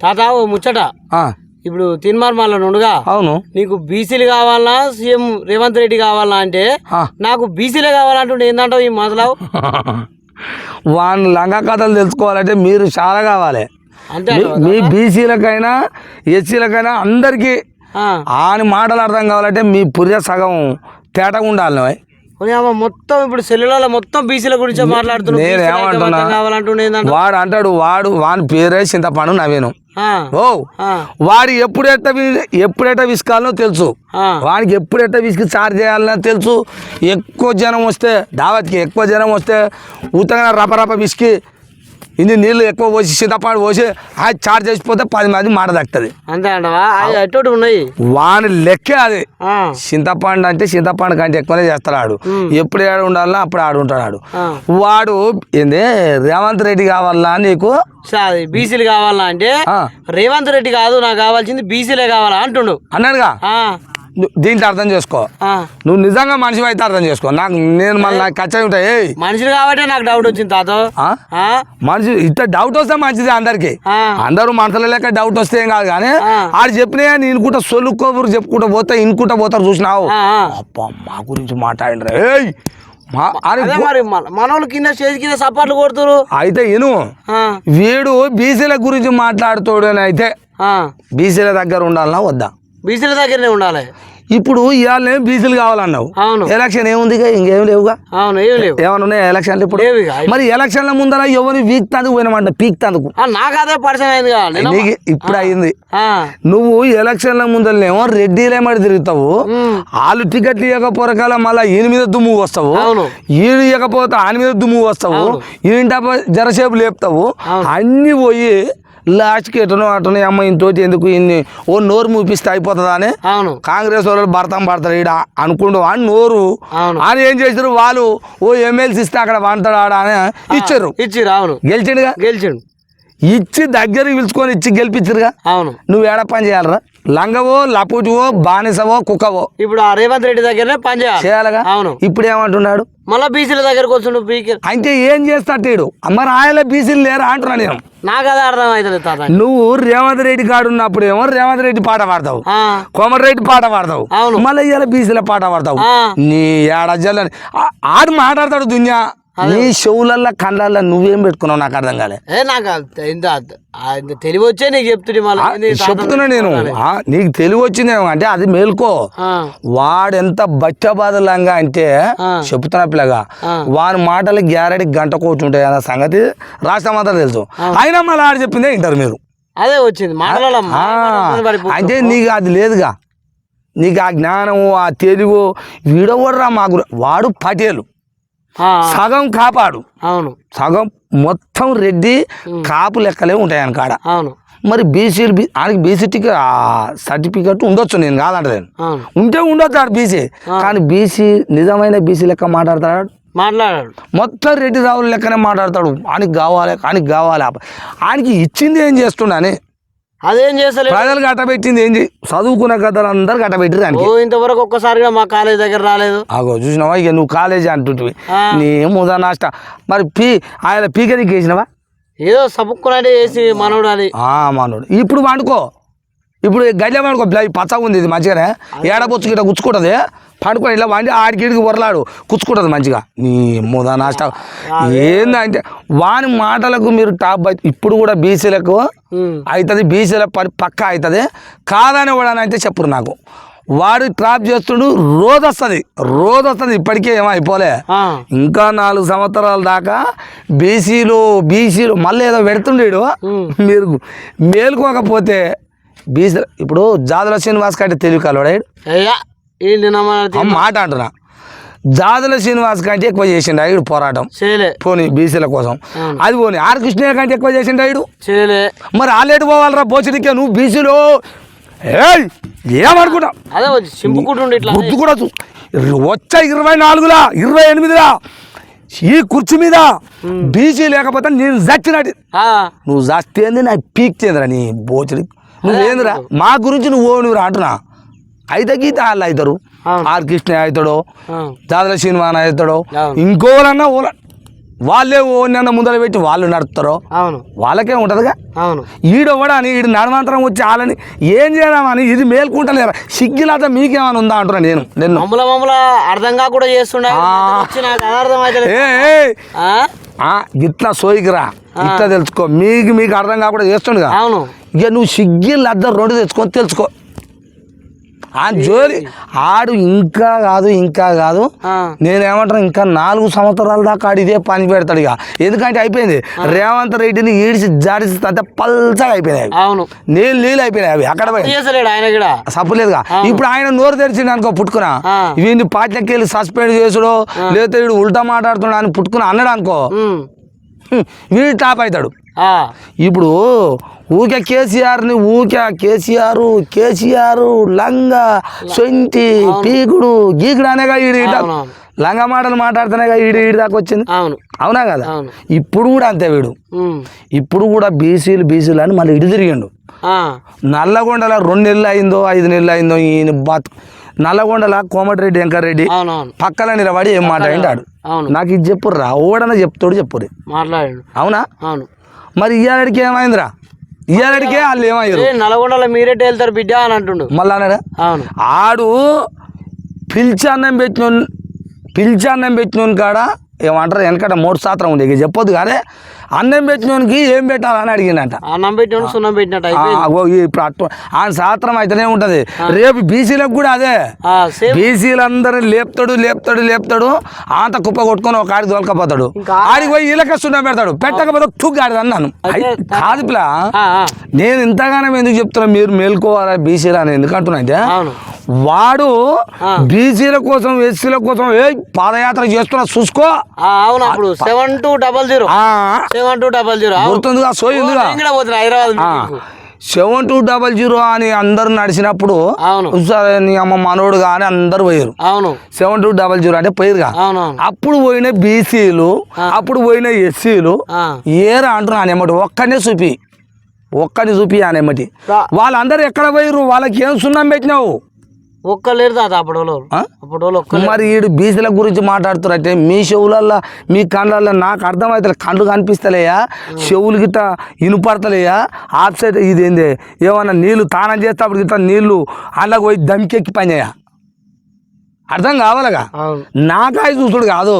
తాత ఓ ముచ్చట. ఇప్పుడు తిన్మార్మాల నుండుగా అవును. నీకు బీసీలు కావాలా సీఎం రేవంత్ రెడ్డి కావాలా అంటే. నాకు బీసీలే కావాలంటుండే ఏంటంటావు ఈ మొదలవు వాని లంగా కథలు తెలుసుకోవాలంటే మీరు చాలా కావాలి. అంతే మీ- బీసీలకైనా ఎస్సీలకైనా అందరికీ. ఆని మాటలు అర్థం కావాలంటే మీ పుర్రె సగం తేటగా ఉండాలి మొత్తం ఇప్పుడు సెల్లులలో మొత్తం బీసీల గురించి ఏంటంటావు వాడు అంటాడు వాడు వాని పేరే చింతపండు నవీను ఓ వాడు ఎప్పుడెట్ట ఎప్పుడెట్ట విసుకాలనో తెలుసు. వానికి ఎప్పుడెట్ట విసికి చార్జ్ చేయాలనో తెలుసు. ఎక్కువ జనం వస్తే దావత్కి ఎక్కువ జనం వస్తే ఉత్తగా రప రప విసికి ఇన్ని నీళ్ళు ఎక్కువ పోసి చింతపాడు పోసి ఆ చార్జ్ చేసిపోతే పది మంది మాట దక్కుతుంది అంతే అంటవా? అవి అటు ఉన్నాయి వాని లెక్కే అది. చింతపండు అంటే చింతపండు కంటే ఎక్కువనే చేస్తాడు ఆడు. ఎప్పుడు ఏడు ఉండాలన్నా అప్పుడు ఆడు ఉంటాడు ఆడు. వాడు ఏంది? రేవంత్ రెడ్డి కావాలా నీకు? అది బీసీలు కావాలా అంటే. రేవంత్ రెడ్డి కాదు నాకు కావాల్సింది బీసీలే కావాలా అంటుండు. అన్నాడుగా? దీంట్లో అర్థం చేసుకో. నువ్వు నిజంగా మనిషి అయితే అర్థం చేసుకో. నాకు నేను మళ్ళీ నాకు ఖర్చు ఉంటాయి. మనుషులు కాబట్టి నాకు డౌట్ వచ్చింది తాత. మనిషి ఇంత డౌట్ వస్తే మంచిది అందరికి. అందరూ మనసుల లెక్క డౌట్ వస్తే ఏం కాదు కానీ. ఆడు చెప్పినా నేను ఇనుకుంటా సొల్లుకోబురు చెప్పుకుంటా పోతే ఇనుకుంటా పోతారు చూసినావు. అబ్బా మా గురించి మాట్లాడినరా? ఏయ్. మనోళ్ళు కింద స్టేజ్ కింద సపోర్ట్లు కొడుతురు అయితే ఇను వీడు బీసీల గురించి మాట్లాడుతాడు అని అయితే. బీసీల దగ్గర ఉండాలన్నా వద్దా? బీసీల దగ్గరనే ఉండాలి. ఇప్పుడు ఇవాళ బీసీలు కావాలన్నావు. ఎలక్షన్ ఏముంది ఇంకేం లేవుగా? ఏమైనా ఉన్నాయి ఎలక్షన్లు ఇప్పుడు. మరి ఎలక్షన్ల ముందర ఎవరిని వీక్తాందుకు పోయినామంట పీక్తాందుకు? నాకు అదే పరిచయం అయింది ఇప్పుడు అయింది. నువ్వు ఎలక్షన్ల ముందరనేమో రెడ్డిలేమడి తిరుగుతావు. వాళ్ళు టికెట్లు ఇవ్వకపోరకాల మళ్ళీ ఈయన మీద దుమ్ము వస్తావు. ఈయన ఇవ్వకపోతే ఆయన మీద దుమ్ము వస్తావు. ఈయన జరసేపు లేపుతావు. అన్ని పోయి లాస్ట్కి ఎటనో అటనో అమ్మ ఇంతోటి ఎందుకు ఇన్ని ఓ నోరు మూపిస్తే అయిపోతుందా అని అవును. కాంగ్రెస్ వాళ్ళు భర్తం పడతారు ఈడ అనుకుంటూ అని నోరు. అవును. అని ఏం చేశారు? వాళ్ళు ఓ ఎమ్మెల్సీ ఇస్తే అక్కడ వంటాడు ఆడ అని ఇచ్చారు. ఇచ్చిరు అవును. గెలిచిండుగా? గెలిచిండు. ఇచ్చి దగ్గరికి పిలుచుకొని ఇచ్చి గెలిపించరుగా అవును. నువ్వు ఏడ పని చేయాలరా? లంగవో లపుటివో బానిసవో కుక్కవో. ఇప్పుడు ఆ రేవంత్ రెడ్డి దగ్గరనే పని చేయాలి చేయాలగా? అవును. ఇప్పుడు ఏమంటున్నాడు? మళ్ళీ బీసీల దగ్గరకు వస్తుండు పీకి అంటే ఏం చేస్తాడు మరి ఆయన బీసీలు లేరా అంటున్నా నేను. నాకు అదే అర్థం అవుతుంది తాత. నువ్వు రేవంత్ రెడ్డి కాడు ఉన్నప్పుడేమో రేవంత్ రెడ్డి పాట పాడతావు. కోమరెడ్డి పాట పాడతావు. అవును. మళ్ళీ ఇవాళ బీసీల పాట పాడతావు. నీ ఏడజ్జలని ఆడు మాట్లాడతాడు దున్యా. నీ చెవులల్లో కళ్ళల్లో నువ్వేం పెట్టుకున్నావు? నాకు అర్థం కాలే. ఏ నాకు తెలివి వచ్చే నీకు చెప్తుంది చెప్తున్నా నేను. నీకు తెలివి వచ్చిందేమో అంటే అది మేల్కో. వాడెంత బచ్చబాదలంగా అంటే. చెప్తున్నా పిల్లగా. వాని మాటలు గ్యారెంటీ గంట కోటి ఉంటాయి అన్న సంగతి రాష్ట్రం అంతా తెలుసు. అయినా మళ్ళీ ఆడు చెప్పిందే వింటారు మీరు అదే వచ్చింది. అంటే నీకు అది లేదుగా. నీకు ఆ జ్ఞానము ఆ తెలుగు వీడవడరా మాకు వాడు పటేలు. సగం కాపాడు. అవును. సగం మొత్తం రెడ్డి కాపు లెక్కలే ఉంటాయి ఆయన కాడ. అవును. మరి బీసీలు బీ ఆయనకి బీసీ టికెట్ సర్టిఫికెట్ ఉండొచ్చు నేను అవును. ఉంటే ఉండొచ్చు ఆడు బీసీ. కానీ బీసీ నిజమైన బీసీ లెక్క మాట్లాడతాడు? మాట్లాడాడు. మొత్తం రెడ్డి రావుల లెక్కనే మాట్లాడతాడు. ఆయనకి కావాలి ఆయనకి కావాలి. ఆయనకి ఇచ్చింది ఏం చేస్తున్నాని అదేం చేస్తలేదు ప్రజలు గట్టబెట్టింది ఏం చదువుకున్న కథలు అందరు గట్టబెట్టిరు ఓ దానికి ఇంతవరకు ఒక్కసారిగా మా కాలేజ్ దగ్గర రాలేదు. అగో చూసినావా? ఇక నువ్వు కాలేజీ అంటుంటివి. నీ ముదా నాష్ట. మరి పీ ఆయన పీకనికి వేసినావా? ఏదో సపుక్కునంటే వేసి మనోడు అని ఆ, మానవుడు ఇప్పుడు వండుకో. ఇప్పుడు గడ్డ వండుకో. బ్లై పచ్చగా ఉంది ఇది మంచిగానే. ఏడబొచ్చు గిట్ట గుచ్చుకుంటుంది? పండుకో ఇలా వండి ఆడికి ఇడికి వరలాడు కుచ్చుకుంటుంది మంచిగా. నీ ముదా నాష్ట ఏందంటే వాని మాటలకు మీరు టాప్ ఇప్పుడు కూడా బీసీలకు. అవుతుంది బీసీల పని పక్క అవుతుంది కాదని వాడని అయితే చెప్పరు నాకు. వాడు ట్రాప్ చేస్తుడు రోజు వస్తుంది రోజు వస్తుంది ఇప్పటికే ఏమో అయిపోలే. ఆ, ఇంకా నాలుగు సంవత్సరాల దాకా బీసీలు బీసీలు మళ్ళీ ఏదో పెడుతుండేడు. మీరు మేలుకోకపోతే బీసీ ఇప్పుడు జాదుల శ్రీనివాస్ కంటే తెలివి కలవాడు మాట అంటున్నా. జాదుల శ్రీనివాస్ కంటే ఎక్కువ చేసిండు ఆయన పోరాటం. చేయలే. పోనీ బీసీల కోసం. అది పోనీ ఆర్ కృష్ణయ్య కంటే ఎక్కువ చేసిండు చేయలే. మరి ఆలేటు పోవాలరా బోచడికే నువ్వు బీసీలో? ఏయ్ అదే వచ్చి బుద్ధి కూడా వచ్చా ఇరవై నాలుగులా ఇరవై ఎనిమిదిలా. ఈ కుర్చీ మీద బీసీ లేకపోతే నేను చచ్చినట్టు. నువ్వు చస్తేంది నాకు పీక్ చేందిరా నీ బోచడి. నువ్వేందిరా మా గురించి నువ్వు నువ్వు అంటున్నా. అయితే గీత వాళ్ళు అవుతారు. ఆర్ కృష్ణ అవుతాడో ఆ, దాదల శ్రీనివాన్ అవుతాడో. ఇంకోలన్నా ఓల వాళ్ళే ఓ నిన్న ముందర పెట్టి వాళ్ళు నడుపుతారో అవును. వాళ్ళకే ఉంటుందిగా. అవును. ఈడు కూడా అని ఈడు నడమంతరం వచ్చి వాళ్ళని ఏం చేద్దామని ఇది మేల్కుంటలేరా? సిగ్గులాత మీకేమైనా ఉందా అంటున్నా నేను నిన్ను. మమ్మల మమ్మల అర్థం కాకుండా ఆ, ఇట్లా సోయికిరా. ఇట్లా తెలుసుకో. మీకు మీకు అర్థం కాకుండా చేస్తుండగా. అవును. ఇక నువ్వు సిగ్గిళ్ళు అద్దరు రెండు తెచ్చుకొని తెలుసుకో. జోలి ఆడు ఇంకా కాదు ఇంకా కాదు. ఆ, నేనేమంటాను ఇంకా నాలుగు సంవత్సరాల దాకా ఆడు ఇదే పని పెడతాడు ఇక. ఎందుకంటే అయిపోయింది. రేవంత్ రెడ్డిని ఈడిచి జాడిసి అంతే పల్చగా అయిపోయినాయి అవి. అవును. నీళ్ళు నీళ్ళు అయిపోయినాయి అవి. అక్కడ సప్పలేదుగా ఇప్పుడు ఆయన నోరు తెరిచిండు అనుకో పుట్టుకున్న. వీడిని పార్టీకి వెళ్ళి సస్పెండ్ చేసుడో లేకపోతే వీడు ఉల్టా మాట్లాడుతున్నాడు అని పుట్టుకుని అన్నాడు అనుకో. వీడు టాప్ అవుతాడు. ఇప్పుడు ఊకే కేసీఆర్ని ఊకే కేసీఆర్ కేసీఆర్ లంగా సొంటి పీకుడు గీకుడు అనేగా ఈడు. లంగా మాటలు మాట్లాడుతున్నాగా ఈడు ఈడి దాకా వచ్చింది. అవును. అవునా కదా. ఇప్పుడు కూడా అంతే వీడు. ఇప్పుడు కూడా బీసీలు బీసీలు అని మళ్ళీ ఇటు తిరిగిండు. నల్లగొండల రెండు నెలలు అయిందో ఐదు నెలలు అయిందో ఈయన బతు నల్లగొండల కోమటిరెడ్డి వెంకరెడ్డి పక్కన నిలబడి ఏం అవును. నాకు ఇది చెప్పుర్రా ఓడన చెప్తాడు చెప్పుర్రి. మాట్లాడాడు. అవునా? అవును. మరి ఇయ్యాలడికి ఏమైందిరా? ఇయ్యాలడికే వాళ్ళు ఏమయ్యారు నల్గొండలో మీరెట్ వెళ్తారు బిడ్డ అని అంటుండు. మళ్ళా అవును. ఆడు పిలిచి అన్నం పెట్టిన పిలిచి అన్నం పెట్టినోని కాడ ఏమంటారు వెనకట మూడు శాతం ఉండే. ఇక చెప్పొద్దు కానీ అన్నం పెట్టినోనికి ఏం పెట్టాలని అడిగిందంట. అన్నం పెట్టిన సున్నం పెట్టినట్టు ఆ, అయిపోయింది అగో ఇప్పుడు అట్టు ఆ శాస్త్రం అయితేనే ఉంటది. రేపు బీసీలకు కూడా అదే. బీసీలందరినీ లేపుతాడు లేపుతాడు లేపుతాడు అంత కుప్ప కొట్టుకొని ఒక ఆడికి దొలకపోతాడు. ఇంకా ఆడికి పోయి ఈలక సున్నా పెడతాడు. పెట్టకపోతే తుగ్గు ఆడిది అన్నాను. కాదు ఆ, నేను ఇంతగానం ఎందుకు చెప్తున్నా మీరు మేల్కోవాలా బీసీలు అని ఎందుకు అంటున్నా అంటే అవును. వాడు. బీసీల కోసం ఎస్సీల కోసం ఏ పాదయాత్ర చేస్తున్నా చూసుకో. అవును seven two double zero. Seven two double zero. గుర్తుందిగా సోయిందిగా పోతున్నా Hyderabad. Seven two double zero అని అందరు నడిచినప్పుడు సరే నీ అమ్మ మనోడు కానీ అందరు పోయారు అవును. సెవెన్ టూ డబల్ జీరో అంటే పోయిరుగా అప్పుడు పోయిన బీసీలు అప్పుడు పోయిన ఎస్సీలు ఏరా అంటున్నా అనేమటి ఒక్కనే చూపి. ఒక్కని చూపి అనేమటి వాళ్ళందరూ ఎక్కడ పోయిర్రు? వాళ్ళకి ఏం సున్నం పెట్టినావు? ఒక్కలేరు తాత అప్పుడు మరి వీడు బీసీల గురించి మాట్లాడుతున్నారంటే మీ చెవులల్లో మీ కళ్ళల్లో నాకు అర్థమవుతుంది కళ్ళు కనిపిస్తలేయా? చెవులు గిట్ట ఇనుపడతలేయా? ఆఫ్ సైడ్ ఇది ఏంది ఏమన్నా నీళ్ళు తానం చేస్తే అప్పుడు గిట్ట నీళ్ళు అందులోకి పోయి దమ్కెక్కి పనిచేయ? అర్థం కావాలగా? నాకాయ చూసుడు కాదు.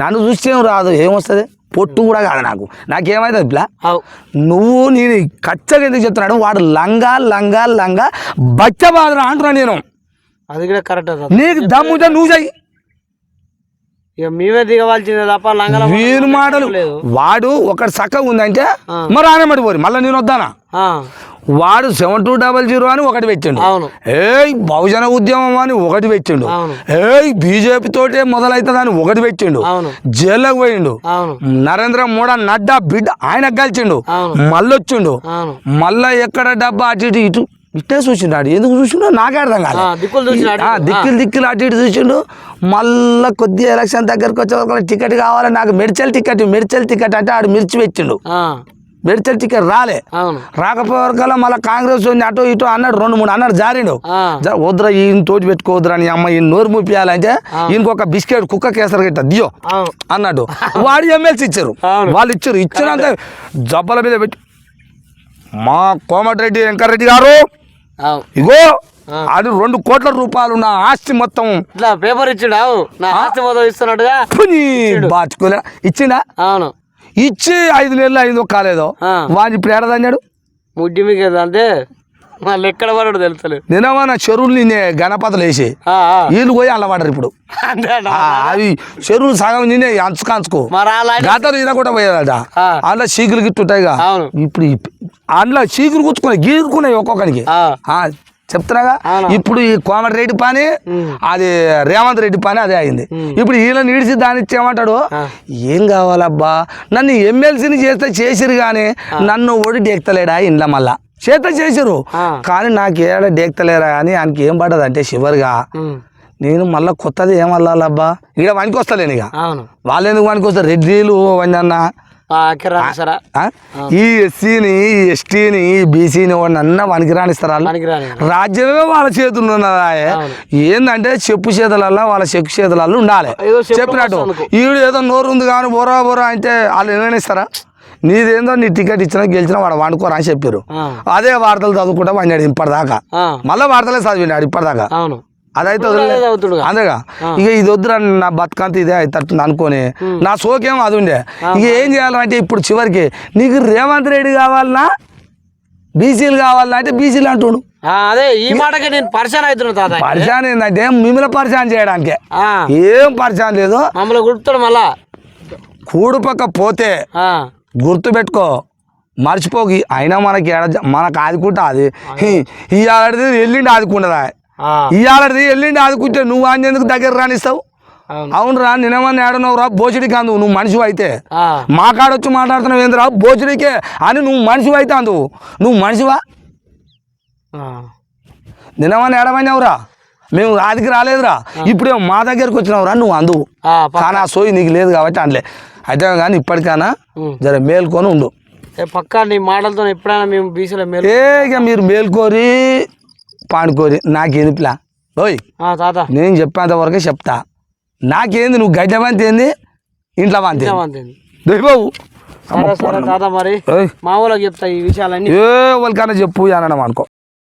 నన్ను చూస్తే రాదు. ఏమొస్తుంది? పొట్టు కూడా కాదు నాకు. నాకేమవుతుంది పిల్ల నువ్వు నేను కచ్చగా ఎందుకు చెప్తున్నాడు? వాడు లంగా లంగా లంగా బచ్చ బాధరా అంటున్నా నేను. అది కూడా కరెక్ట్ నీకు దమ్ముంటే నువ్వు చెయ్యి. ఇక దిగవలసిందే తప్ప లంగల వీరు మాటలు వాడు ఒకటి చక్కగా ఉందంటే. మరి ఆనమడి పోరి. మళ్ళీ నేను వద్దానా? వాడు సెవెన్ టూ డబల్ జీరో అని ఒకటి పెట్టిండు. ఏయ్ బహుజన ఉద్యమం అని ఒకటి పెట్టిండు. ఏయ్ బీజేపీ తోటే మొదలవుతుంది అని ఒకటి పెట్టిండు. జైల్లోకి పోయిండు. నరేంద్ర మోడీ నడ్డా బిడ్డ ఆయన గెలిచిండు అవును. మళ్ళొచ్చిండు. మళ్ళా ఎక్కడ డబ్బా అటు ఇటు ఇటు ఇట్టే చూసిండు ఎందుకు చూసిండో నాకే అర్థం కాదు దిక్కులు దిక్కులు అటు ఇటు చూసిండు. మళ్ళా కొద్దిగా ఎలక్షన్ దగ్గరకు వచ్చే టికెట్ కావాలి? నాకు మెడిచల్ టికెట్ మెడిచల్ టికెట్ అంటే ఆడు మిర్చి పెట్టిండు మెడిచల్ టికెట్ రాలే. రాకపోయేవరకల్లా మళ్ళీ కాంగ్రెస్ ఉంది అటు ఇటు అన్నాడు రెండు మూడు అన్నాడు జారిండు వద్దురా ఈయన తోటి పెట్టుకోవద్దురా నీ అమ్మ ఈయన నోరు మూపియాలంటే ఈయనకు ఒక బిస్కెట్ కుక్క కేసరి గిట్ట దియో అన్నాడు. వాడు ఎమ్మెల్సీ ఇచ్చారు. వాళ్ళు ఇచ్చారు. ఇచ్చినంత జబ్బల మీద పెట్టి మా కోమటిరెడ్డి వెంకరెడ్డి గారు ఇగో. అది రెండు కోట్ల రూపాయలు నా ఆస్తి మొత్తం. ఇట్లా పేపర్ ఇచ్చిండు? అవు నా ఆస్తి మొదలు ఇస్తున్నట్టుగా బాచుకోలే. ఇచ్చిండా? అవును. ఇచ్చి ఐదు నెలలు అయిందో కాలేదో. వాడు ఇప్పుడు ఏడదన్నాడు ముడ్డి మీకు అంటే మళ్ళీ ఎక్కడ పడడు తెలుస్తలేదు. నిన్నమా చెరువులు నిన్నే గణపతులు వేసి. వీళ్ళు పోయి అల్ల పడ్డారు ఇప్పుడు అవి చెరువులు సగం నిన్నే అంచుకు అంచుకో. మరి అలా గతలు ఈయన కూడా పోయేదట. ఆ. అందులో చీకులు గిట్టుంటాయిగా. అవును. ఇప్పుడు అందులో చీకులు కూర్చుకున్నాయి ఆ, ఆ, చెప్తున్నాగా. ఇప్పుడు ఈ కోమటిరెడ్డి పని ఉమ్. అది రేవంత్ రెడ్డి పని అదే అయింది. ఇప్పుడు వీళ్ళని నీడిసి దాన్ని ఇచ్చేయమంటాడు ఆ. ఏం కావాలబ్బా? నన్ను ఎమ్మెల్సీని చేస్తే చేసిరు కానీ నన్ను ఓడి డేక్తలేడా ఇంట్లో మళ్ళా చేత చేసిరు. కానీ నాకు ఏడ డేక్తలేరా అని ఆయనకి ఏం పడ్డది అంటే చివరిగా నేను మళ్ళీ కొత్తది ఏం అల్లాలబ్బా? ఇక్కడ వనికి వస్తలేను ఇక. వాళ్ళు ఎందుకు వనికి వస్తారు రెడ్డిలు వందన్న ఈ ఎస్సీని ఈ ఎస్టీని ఈ బీసీని అన్న వనికి పనికిరాని రాజ్యమే వాళ్ళ చేతుల్లో ఉన్నదా. ఏందంటే చెప్పు చేతులల్లో వాళ్ళ చెక్కు చేతులలో ఉండాలి. చెప్పినట్టు. ఈడు ఏదో నోరు ఉంది కానీ బొరా బొరా అంటే వాళ్ళు నిర్ణయిస్తారా? నీదేందో నీ టికెట్ ఇచ్చినా గెలిచినా వాడు వండుకోరా అని చెప్పారు. అదే వార్తలు చదువుకుంటా వండాడు ఇప్పటిదాకా. మళ్ళీ వార్తలే చదివినాడు ఇప్పటిదాకా. అవును. అదైతే అదే వదిలే. అవుతుడుగా. అంతేగా. ఇక ఇది వద్దురా నా బతుకంత ఇదే అవుతుంది అనుకోని. నా సోకేం అది ఉండే. ఇక ఏం చేయాలంటే ఇప్పుడు చివరికి నీకు రేవంత్ రెడ్డి కావాలన్నా బీసీలు కావాలన్నా అంటే బీసీలు అంటుండు. అదే ఈ మాటకి నేను పరిచయం అవుతున్నా తాత. పరిచయం ఏంటంటే మిమ్మల్ని పరిచయం చేయడానికే. ఏం పరిచయం లేదు. మమ్మల్ని గుర్తుతాడు మళ్ళా. కూడు పక్క పోతే ఆ, గుర్తుపెట్టుకో మర్చిపోకి. అయినా మనకి మనకు ఆదుకుంటా అది. ఇవాళది ఎల్లిండి ఆదుకుంటుందా ఆ, ఇవాళది ఎల్లిండి ఆదుకుంటే నువ్వు ఎందుకు దగ్గర రానిస్తావు? అవును. అవునురా నిన్నమని ఏడనవు రా బోచుడి కాదు నువ్వు మనిషి అయితే. మా కాడొచ్చి మాట్లాడుతున్నావు ఏందిరా బోచుడికే అని నువ్వు మనిషి అయితే అందు. నువ్వు మనిషివా? నిన్నమని ఏడమైనావురా మేము ఆదికి రాలేదురా. ఇప్పుడే మా దగ్గరకు వచ్చినావురా నువ్వు అందు. ఆ, ప- కానీ ఆ సోయి నీకు లేదు కాబట్టి అనలే. అయితే కానీ ఇప్పటికైనా. జర మేల్కొని ఉండు. పక్కా నీ మాటలతో ఎప్పుడైనా మేము బీసీలో మేలు ఏ ఇక మీరు మేల్కోరి పాడుకోరి నాకేంది ప్లా ఓయ్ ఆ, తాత. నేను చెప్పేంత వరకే చెప్తా. నాకేంది నువ్వు గడ్డ ఏంది ఇంట్లో వంతి నిజమంతేంది. బాబు. సరే సరే తాత మరి మా వాళ్ళకి చెప్తా ఈ విషయాలన్నీ. ఏ వాళ్ళకన్నా చెప్పు అనడం అనుకో.